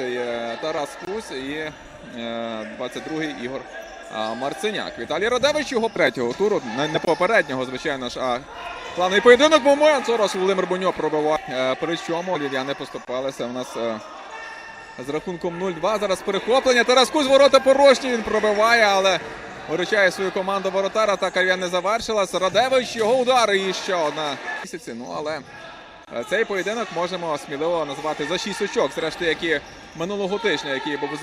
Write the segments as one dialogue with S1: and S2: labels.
S1: е, Тарас Кусь і е, 22-й Ігор а, Марценяк. Віталій Радевич його третього туру, не, попереднього, звичайно ж, а плавний поєдинок момент. Зараз Володимир Буньо пробивав. Е, Причому львів'яни поступалися. У нас е, з рахунком 0-2. Зараз перехоплення. Тарас Кусь ворота порожні. Він пробиває, але виручає свою команду воротар. Атака я не завершилась. Радевич його удар і ще одна місяці. Ну але е, цей поєдинок можемо сміливо назвати за 6 очок. Зрештою, які минулого тижня, який був у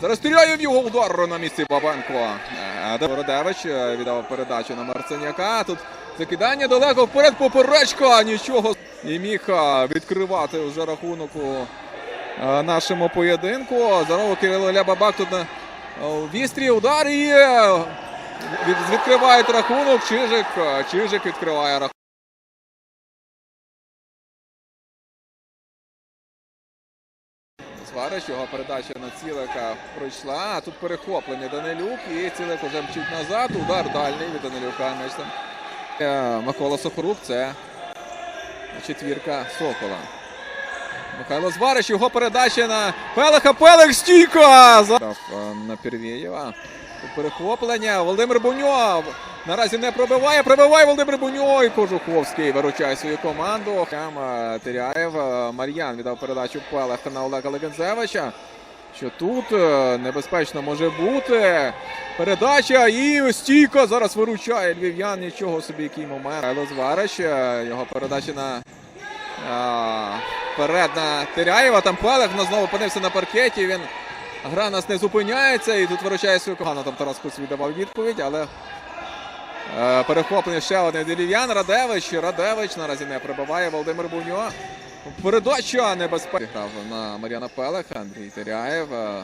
S1: Зараз стріляє в його удар на місці Бабенко. Е, Радевич е, віддав передачу на Марценяка. Тут закидання далеко вперед. Поперечка. Нічого і міг відкривати вже рахунок у нашому поєдинку. Здорово Кирило Лябабак тут на вістрі удар і відкривають рахунок. Чижик, Чижик відкриває рахунок. Сварич, його передача на цілика пройшла. А тут перехоплення Данилюк і цілик уже мчить назад. Удар дальний від Данилюка. Е, Микола Сохорук це четвірка Сокола. Михайло Зварич, його передача на Пелеха. Пелех стійка! Е, на Первєєва. Перехоплення. Володимир Буньов наразі не пробиває. Пробиває Володимир Буньов. І Кожуховський виручає свою команду. Е, Теряєв. е, Мар'ян віддав передачу Пелеха на Олега Легензевича. Що тут е, небезпечно може бути. Передача і стійка зараз виручає львів'ян. Нічого собі, який момент. Михайло Зварич. е, Його передача на а, вперед на Теряєва. Там Пелех ну, знову опинився на паркеті. Він гра нас не зупиняється. І тут виручає свою. Там Тарас Куц віддавав відповідь, але е, перехоплення ще один дерев'ян. Радевич. Радевич наразі не прибиває Володимир Буньо. Передача небезпечна. Грав на Мар'яна Пелеха. Андрій Теряєв. е,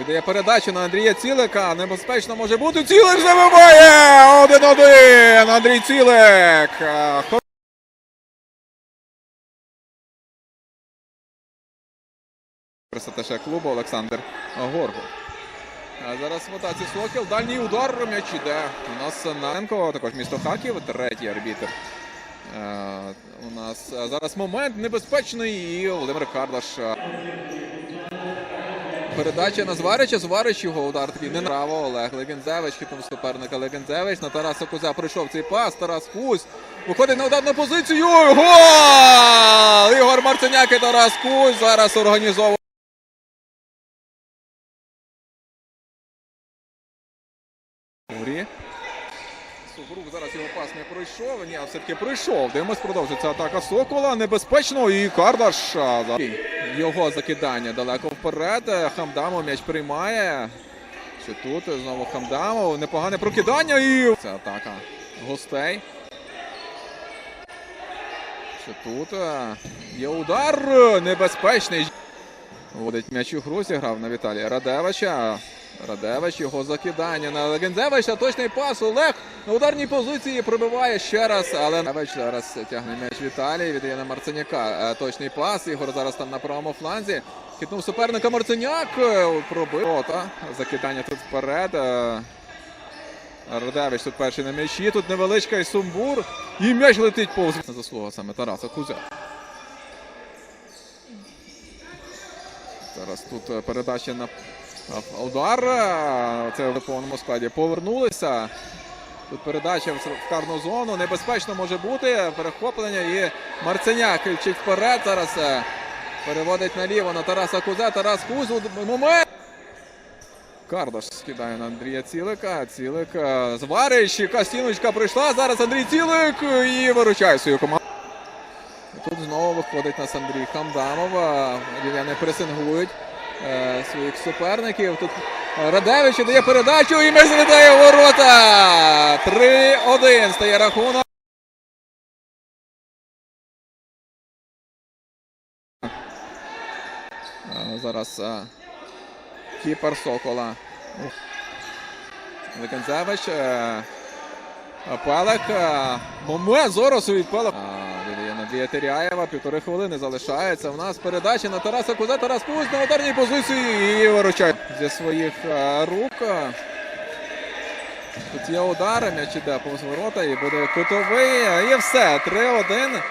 S1: Віддає передачу на Андрія Цілика. Небезпечно може бути. Цілик забиває! Один-один! Андрій Цілик! Е, хо- клубу Олександр Горгул. А зараз в атаці Сокіл. Дальній удар м'яч іде. У нас Ненко, також місто Хаків, третій арбітр. Е, у нас зараз момент небезпечний і Володимир Кардаш. е, Передача на Зварича. Зварич його удар такий не направо. Олег Легензевич хитнув суперника Легензевич. На Тараса Кузя прийшов цей пас. Тарас Кузь виходить на ударну позицію. Гол! Ігор Марценяк і Тарас Кузь зараз організовує. Мурі. Сугрук зараз його пас не пройшов. Ні, все-таки пройшов. Дивимось, продовжується атака Сокола. Небезпечно. І Кардаш. Його закидання далеко вперед. Хамдамов м'яч приймає. Що тут знову Хамдамов. Непогане прокидання. І це атака гостей. Що тут е, є удар небезпечний. Вводить м'яч у гру, зіграв на Віталія Радевича. Радевич, його закидання на Легензевича. Точний пас. Олег на ударній позиції пробиває ще раз. Але Радевич зараз тягне м'яч Віталій. Віддає на Марценяка. Е, Точний пас. Ігор зараз там на правому фланзі. Хитнув суперника Марценяк. Е, Пробив. Ота. Закидання тут вперед. Е, Радевич тут перший на м'ячі. Тут невеличкий сумбур. І м'яч летить повз. Заслуга саме Тараса Кузя. Зараз тут передача на удар. е, Це в повному складі. Повернулися. Тут передача в карну зону. Небезпечно може бути. Перехоплення і Марценяк вчить вперед. Зараз е, переводить наліво на Тараса Кузя. Тарас Куз. у- Момент. Кардаш скидає на Андрія Цілика. Цілик е, звариш. Яка прийшла. Зараз Андрій Цілик і виручає свою команду. Тут знову виходить нас Андрій Хамдамов. Е, Львів'яни пресингують е, своїх суперників. Тут е, Радевич дає передачу і м'яч залітає ворота. 3-1 стає рахунок. Е, Зараз е, кіпер Сокола. Легензевич. е, Пелек. е, Момент зараз від Пелек. Надія Теряєва. Півтори хвилини залишається. У нас передача на Тараса Куза. Тарас Куз на ударній позиції і виручає зі своїх е, рук. Тут є удари, м'яч іде повз ворота і буде кутовий. І все. 3-1.